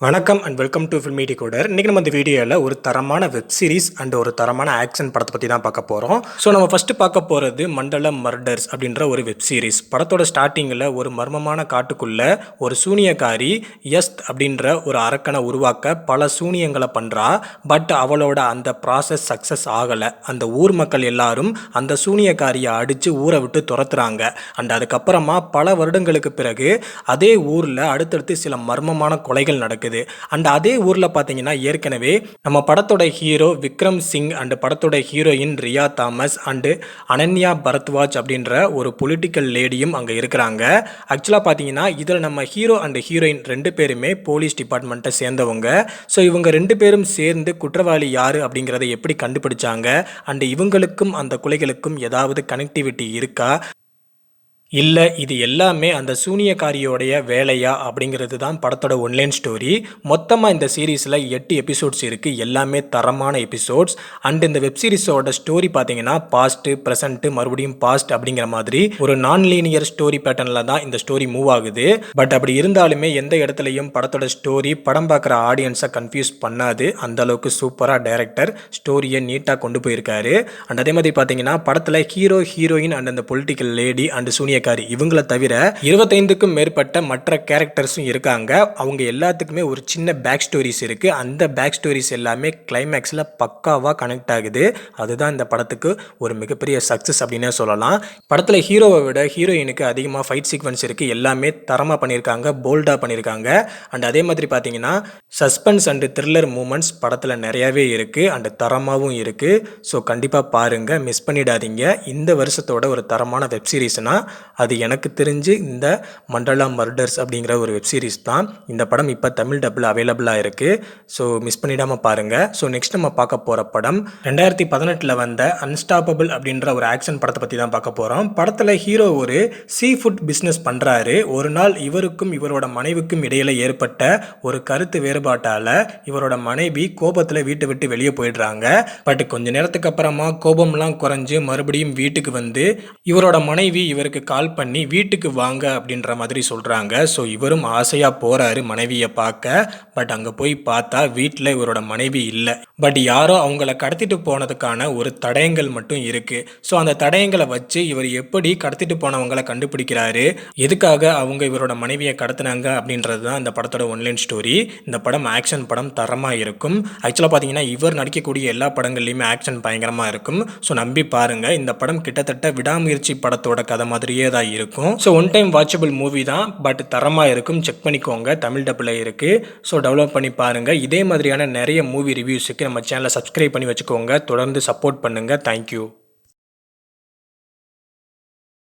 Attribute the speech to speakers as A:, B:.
A: வணக்கம் and welcome to Filmy Coder இன்றைக்கி நம்ம இந்த வீடியோவில் ஒரு தரமான வெப் சீரிஸ் அண்ட் ஒரு தரமான ஆக்ஷன் படத்தை பற்றி தான் பார்க்க போகிறோம் ஸோ நம்ம ஃபஸ்ட்டு பார்க்க போகிறது மண்டலம் மர்டர்ஸ் அப்படின்ற ஒரு வெப் சீரிஸ் படத்தோட ஸ்டார்டிங்கில் ஒரு மர்மமான காட்டுக்குள்ளே ஒரு சூனியக்காரி எஸ்த் அப்படின்ற ஒரு அரக்கனை உருவாக்க பல சூனியங்களை பண்ணுறா பட் அவளோட அந்த ப்ராசஸ் சக்ஸஸ் ஆகலை. அந்த ஊர் மக்கள் எல்லாரும் அந்த சூனியக்காரியை அடித்து ஊரை விட்டு துரத்துறாங்க. அண்ட் அதுக்கப்புறமா பல வருடங்களுக்கு பிறகு அதே ஊரில் அடுத்தடுத்து சில மர்மமான கொலைகள் நடக்குது. அண்ட் அதே ஊரில் பார்த்தீங்கன்னா ஏற்கனவே நம்ம படத்தோட ஹீரோ விக்ரம் சிங் அண்ட் படத்தோட heroine Riya Thomas and Ananya Bharadwaj அப்படின்ற ஒரு பொலிட்டிக்கல் லேடியும் அங்கே இருக்கிறாங்க. ஆக்சுவலாக பார்த்தீங்கன்னா இதில் நம்ம ஹீரோ அண்ட் ஹீரோயின் ரெண்டு பேருமே போலீஸ் டிபார்ட்மெண்ட்டை சேர்ந்தவங்க. ஸோ இவங்க ரெண்டு பேரும் சேர்ந்து குற்றவாளி யார் அப்படிங்கிறத எப்படி கண்டுபிடிச்சாங்க? அண்ட் இவங்களுக்கும் அந்த கொலைகளுக்கும் ஏதாவது கனெக்டிவிட்டி இருக்கா? இல்லை இது எல்லாமே அந்த சூனியக்காரியோடைய வேலையா அப்படிங்கிறது தான் படத்தோட ஒன்லைன் ஸ்டோரி மொத்தமாக இந்த சீரீஸில் எட்டு எபிசோட்ஸ் இருக்குது எல்லாமே தரமான எபிசோட்ஸ் அண்ட் இந்த வெப் சீரிஸோட ஸ்டோரி பார்த்தீங்கன்னா பாஸ்ட்டு ப்ரெசண்ட்டு மறுபடியும் பாஸ்ட் அப்படிங்கிற மாதிரி ஒரு நான் லீனியர் ஸ்டோரி பேட்டர்னில் தான் இந்த ஸ்டோரி மூவ் ஆகுது. பட் அப்படி இருந்தாலுமே எந்த இடத்துலையும் படத்தோட ஸ்டோரி படம் பார்க்குற ஆடியன்ஸை கன்ஃபியூஸ் பண்ணாது. அந்த அளவுக்கு சூப்பராக டைரக்டர் ஸ்டோரியை நீட்டாக கொண்டு போயிருக்காரு. அண்ட் அதே மாதிரி பார்த்தீங்கன்னா படத்தில் ஹீரோ ஹீரோயின் அண்ட் அந்த பொலிட்டிக்கல் லேடி அண்ட் பைத்தியக்காரி இவங்கள தவிர இருபத்தைந்துக்கும் மேற்பட்ட மற்ற கேரக்டர்ஸும் இருக்காங்க. அவங்க எல்லாத்துக்குமே ஒரு சின்ன பேக் ஸ்டோரிஸ் இருக்குது அந்த பேக் ஸ்டோரிஸ் எல்லாமே கிளைமேக்ஸில் பக்காவாக கனெக்ட் ஆகுது. அதுதான் இந்த படத்துக்கு ஒரு மிகப்பெரிய சக்ஸஸ் அப்படின்னே சொல்லலாம். படத்தில் ஹீரோவை விட ஹீரோயினுக்கு அதிகமாக ஃபைட் சீக்வன்ஸ் இருக்குது எல்லாமே தரமாக பண்ணியிருக்காங்க போல்டாக பண்ணியிருக்காங்க அண்ட் அதே மாதிரி பார்த்தீங்கன்னா சஸ்பென்ஸ் அண்டு த்ரில்லர் மூமெண்ட்ஸ் படத்தில் நிறையாவே இருக்குது அண்ட் தரமாகவும் இருக்குது ஸோ கண்டிப்பாக பாருங்கள் மிஸ் பண்ணிடாதீங்க. இந்த வருஷத்தோட ஒரு தரமான வெப் சீரிஸ்னால் அது எனக்கு தெரிஞ்சு இந்த மண்டலா மர்டர்ஸ் அப்படிங்கிற ஒரு வெப்சீரிஸ் தான். இந்த படம் இப்போ தமிழ் டப்பில் அவைலபிளாக இருக்குது ஸோ மிஸ் பண்ணிடாமல் பாருங்கள் ஸோ நெக்ஸ்ட் நம்ம பார்க்க போகிற படம் ரெண்டாயிரத்தி பதினெட்டில் வந்த அன்ஸ்டாப்பபிள் அப்படின்ற ஒரு ஆக்ஷன் படத்தை பற்றி தான் பார்க்க போகிறோம் படத்தில் ஹீரோ ஒரு சீ ஃபுட் பிஸ்னஸ் பண்ணுறாரு ஒரு நாள் இவருக்கும் இவரோட மனைவிக்கும் இடையில ஏற்பட்ட ஒரு கருத்து வேறுபாட்டால் இவரோட மனைவி கோபத்தில் வீட்டை விட்டு வெளியே போயிடுறாங்க. பட் கொஞ்ச நேரத்துக்கு அப்புறமா கோபம்லாம் குறைஞ்சு மறுபடியும் வீட்டுக்கு வந்து இவரோட மனைவி இவருக்கு கால் கால் பண்ணி வீட்டுக்கு வாங்க அப்படின்ற மாதிரி சொல்கிறாங்க ஸோ இவரும் ஆசையாக போகிறாரு மனைவியை பார்க்க. பட் அங்கே போய் பார்த்தா வீட்டில் இவரோட மனைவி இல்லை. பட் யாரோ அவங்கள கடத்திட்டு போனதுக்கான ஒரு தடயங்கள் மட்டும் இருக்குது ஸோ அந்த தடயங்களை வச்சு இவர் எப்படி கடத்திட்டு போனவங்களை கண்டுபிடிக்கிறாரு? எதுக்காக அவங்க இவரோட மனைவியை கடத்தினாங்க அப்படின்றது தான் இந்த படத்தோட ஒன்லைன் ஸ்டோரி இந்த படம் ஆக்ஷன் படம் தரமாக இருக்கும். ஆக்சுவலாக பார்த்தீங்கன்னா இவர் நடிக்கக்கூடிய எல்லா படங்கள்லையுமே ஆக்ஷன் பயங்கரமாக இருக்கும். ஸோ நம்பி பாருங்கள் இந்த படம் கிட்டத்தட்ட விடாமுயற்சி படத்தோட கதை மாதிரியே தான் இருக்கும். So one time watchable movie தான் பட் தரமாக இருக்கும். செக் பண்ணிக்கோங்க. தமிழ் டப்பில் இருக்குது ஸோ டெவலப் பண்ணி பாருங்கள் இதே மாதிரியான நிறைய மூவி ரிவ்யூஸுக்கு நம்ம சேனலை சப்ஸ்கிரைப் பண்ணி வச்சுக்கோங்க. தொடர்ந்து சப்போர்ட் பண்ணுங்கள் தேங்க்யூ